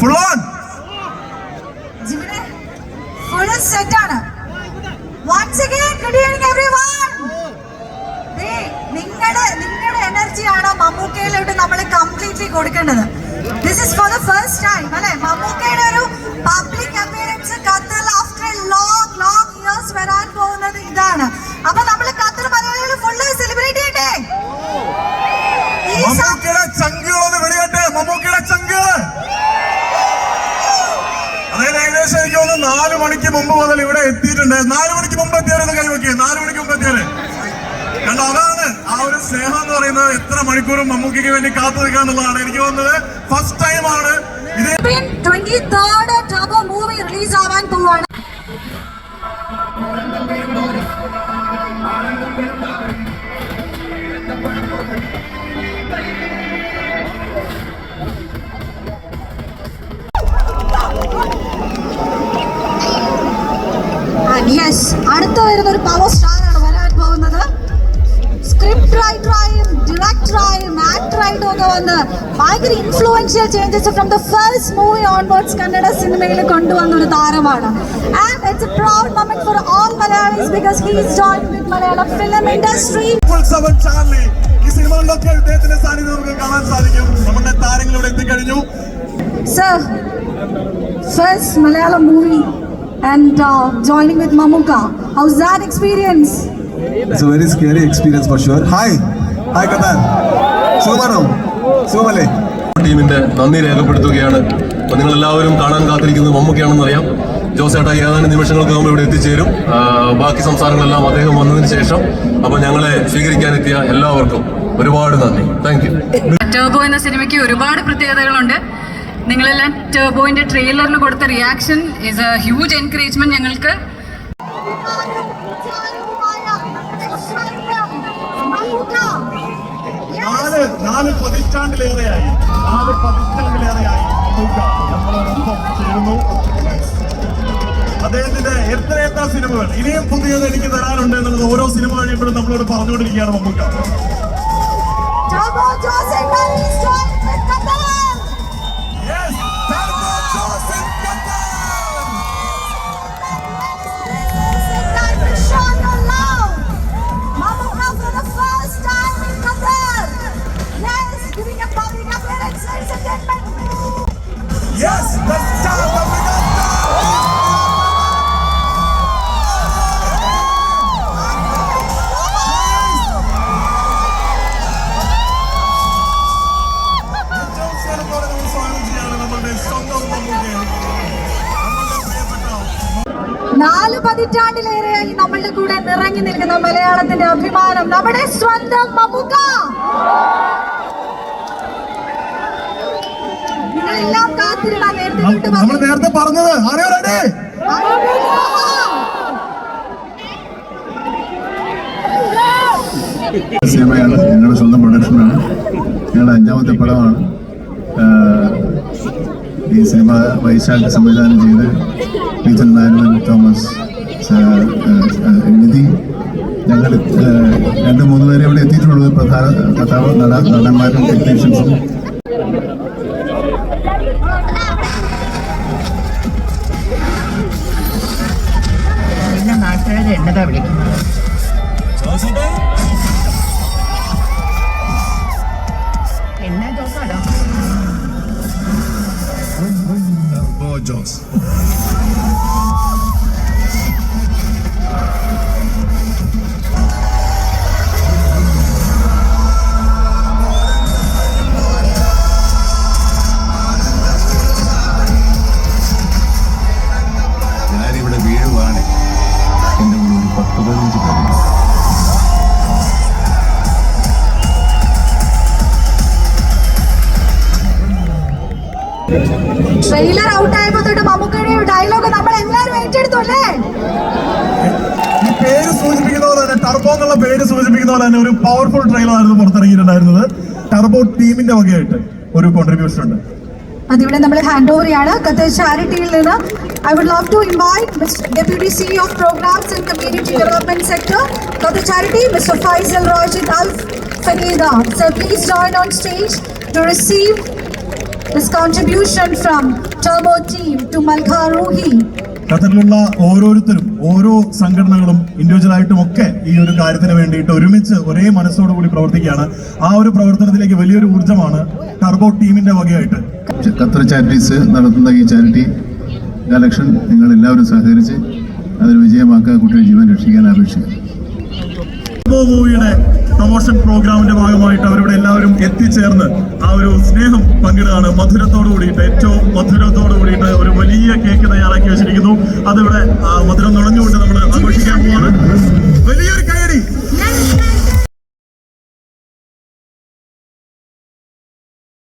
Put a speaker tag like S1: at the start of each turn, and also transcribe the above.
S1: Full on
S2: full set ആണ്. Once again good evening everyone നിങ്ങളുടെ നിങ്ങളുടെ എനർജിയാണ് മമ്മൂക്കയിലോട്ട് നമ്മൾ കംപ്ലീറ്റ്ലി കൊടുക്കേണ്ടത്? This is for the first time അല്ലെ? മമ്മൂക്കയുടെ ഒരു പബ്ലിക് അപ്പിയറൻസ് ഖത്തറിൽ ആഫ്റ്റർ ലോങ് ലോങ് ഇയേഴ്സ് വരാൻ പോകുന്നത് ഇതാണ്. അപ്പൊ
S1: നാല് മണിക്ക് മുമ്പ് മുതൽ ഇവിടെ എത്തിയിട്ടുണ്ട്. നാല് മണിക്ക് മുമ്പ് കൈ കൈവയ്ക്കുക നാല് മണിക്ക് മുമ്പ് എത്തിയാൽ കണ്ടോ അതാണ് ആ ഒരു സ്നേഹം എന്ന് പറയുന്നത് എത്ര മണിക്കൂറും മമ്മൂക്കിക്ക് വേണ്ടി കാത്തു നിൽക്കുക എന്നുള്ളതാണ് എനിക്ക് തോന്നുന്നത്. ഫസ്റ്റ് ടൈം ആണ്. ഇത്
S2: ട്വന്റി തേർഡ് മൂവി റിലീസ് ആവാൻ പോവാണ്. യെസ് അടുത്ത വരുന്ന ഒരു പവർ സ്റ്റാർ ആണ് വരാൻ പോകുന്നത്. സ്ക്രിപ്റ്റ് റൈറ്ററായും ഡയറക്ടറായും ആക്ടറായിട്ടും ഒക്കെ വന്ന് ഭയങ്കര influential changes from the first movie onwards Kannada സിനിമയിൽ കൊണ്ടുവന്ന ഒരു താരമാണ്. And it's a proud moment for all Malayalees because he is join with Malayalam film
S1: industry Charlie ഈ സിനിമകളിലൊക്കെ ഇദ്ദേഹത്തിന്റെ സാന്നിധ്യം നമുക്ക് കാണാൻ സാധിക്കും. നമ്മുടെ താരങ്ങളിവിടെ എത്തിക്കഴിഞ്ഞു.
S2: Sir first Malayalam movie and joining with Mamuka. How's that experience?
S3: It's a very scary experience for sure. Hi. Hi, Katar. സുഖമാണോ സുഖമല്ലേ
S4: ടീമിന്റെ നന്ദി രേഖപ്പെടുത്തുകയാണ് അപ്പോൾ നിങ്ങൾ എല്ലാവരും കാണാൻ കാത്തിരിക്കുന്നത് മമ്മൂക്കയാണെന്ന് അറിയാം ജോസേട്ട ഏതാനും നിമിഷങ്ങൾക്ക് മുമ്പ് ഇവിടെ എത്തിച്ചേരും ബാക്കി സംസാരങ്ങളെല്ലാം അദ്ദേഹം വന്നതിന് ശേഷം അപ്പോൾ ഞങ്ങളെ സ്വീകരിക്കാനെത്തിയ എല്ലാവർക്കും ഒരുപാട് നന്ദി താങ്ക് യു
S5: ടേബോ എന്ന സിനിമയ്ക്ക് ഒരുപാട് പ്രത്യേകതകളുണ്ട് നിങ്ങളെല്ലാം ടേബോയിന്റെ ട്രെയിലറിൽ കൊടുത്ത reaction is a huge encouragement ഞങ്ങൾക്ക്.
S1: നാല് നാല് പതിറ്റാണ്ടിലേറെയായി. നാല് പതിറ്റാണ്ടിലേറെയായി മമ്മൂക്ക നമ്മളോടൊപ്പം ചേരുന്നു. അദ്ദേഹത്തിന്റെ എത്ര എത്ര സിനിമകൾ ഇനിയും പുതിയത് എനിക്ക് തരാനുണ്ട് എന്നുള്ളത് ഓരോ സിനിമ കഴിയുമ്പോഴും നമ്മളോട് പറഞ്ഞുകൊണ്ടിരിക്കുകയാണ് മമ്മൂക്ക.
S2: നാല് പതിറ്റാണ്ടിലേറെയായി നമ്മളുടെ കൂടെ നിറഞ്ഞു നിൽക്കുന്ന മലയാളത്തിന്റെ അഭിമാനം നമ്മുടെ സ്വന്തം മമുക്ക നിങ്ങളെല്ലാം കാത്തിരിടാൻ നേരത്തെ
S1: നമ്മൾ നേരത്തെ പറഞ്ഞത്. റെഡി
S3: സിനിമയാണ് ഞങ്ങളുടെ സ്വന്തം പ്രൊഡക്ഷനാണ്. ഞങ്ങളുടെ അഞ്ചാമത്തെ പടമാണ് ഈ സിനിമ വൈശാഖ് സംവിധാനം ചെയ്ത് പീറ്റർ നാരിമൻ തോമസ് നിധി ഞങ്ങൾ രണ്ട് മൂന്ന് പേരെ ഇവിടെ എത്തിയിട്ടുള്ളത് പ്രധാന കഥാ നട നടന്മാരും ടെക്നീഷ്യൻസും. ഞാനിവിടെ വീഴുവാണ്. എന്റെ കൂടെ ഒരു പത്ത് പതിനഞ്ച് പേരുണ്ട്.
S2: ട്രെയിലർ ഔട്ട് ആയപ്പോ തൊട്ട് മമ്മൂക്കയുടെ ഡയലോഗ് നമ്മൾ എല്ലാവരും ഏറ്റെടുത്തു അല്ലേ?
S1: ഈ പേര് സൂചിപ്പിക്കുന്ന പോലെ തന്നെ ടർബോ എന്നുള്ള പേര് സൂചിപ്പിക്കുന്ന പോലെ തന്നെ ഒരു പവർഫുൾ ട്രെയിലർ ആയിരുന്നു പുറത്തിറങ്ങിയിട്ടുണ്ടായിരുന്നത്. ടർബോ ടീമിന്റെ വകയായിട്ട് ഒരു കോൺട്രിബ്യൂഷൻ ഉണ്ട്.
S2: അതിവിടെ നമ്മൾ ഹാൻഡ് ഓവർ ചെയ്യാണ് ഖത്തർ ചാരിറ്റിയിൽ നിന്ന് I would love to invite deputy CEO of programmes and community development sector Qatar charity mister Faisal Roshid Al Farida sir please join on stage to receive this contribution from Turbo team to Malkha Ruhi.
S1: ഖത്തറിലുള്ള ഓരോരുത്തരും ഓരോ സംഘടനകളും ഇൻഡിവിജ്വലായിട്ടും ഒക്കെ ഈ ഒരു കാര്യത്തിന് വേണ്ടിയിട്ട് ഒരുമിച്ച് ഒരേ മനസ്സോടുകൂടി പ്രവർത്തിക്കുകയാണ്. ആ ഒരു പ്രവർത്തനത്തിലേക്ക് വലിയൊരു ഊർജമാണ് ടർബോ ടീമിന്റെ വകയായിട്ട്.
S3: ഖത്തർ ചാരിറ്റീസ് നടത്തുന്ന ഈ ചാരിറ്റി കലക്ഷൻ നിങ്ങൾ എല്ലാവരും സഹകരിച്ച് അതൊരു വിജയമാക്കുക കുട്ടിയുടെ ജീവൻ രക്ഷിക്കാൻ അപേക്ഷിക്കുന്നു.
S1: ടർബോ മൂവിയുടെ പ്രൊമോഷൻ പ്രോഗ്രാമിന്റെ ഭാഗമായിട്ട് അവരിവിടെ എല്ലാവരും എത്തിച്ചേർന്ന് ആ ഒരു സ്നേഹം പങ്കിടുകയാണ്. മധുരത്തോട് കൂടിയിട്ട് ഏറ്റവും മധുരത്തോട് കൂടിയിട്ട് ഒരു വലിയ കേക്ക് തയ്യാറാക്കി വെച്ചിരിക്കുന്നു. അതിവിടെ മധുരം നുഴഞ്ഞുകൊണ്ട് നമ്മൾ ആഘോഷിക്കാൻ പോവാണ്. വലിയൊരു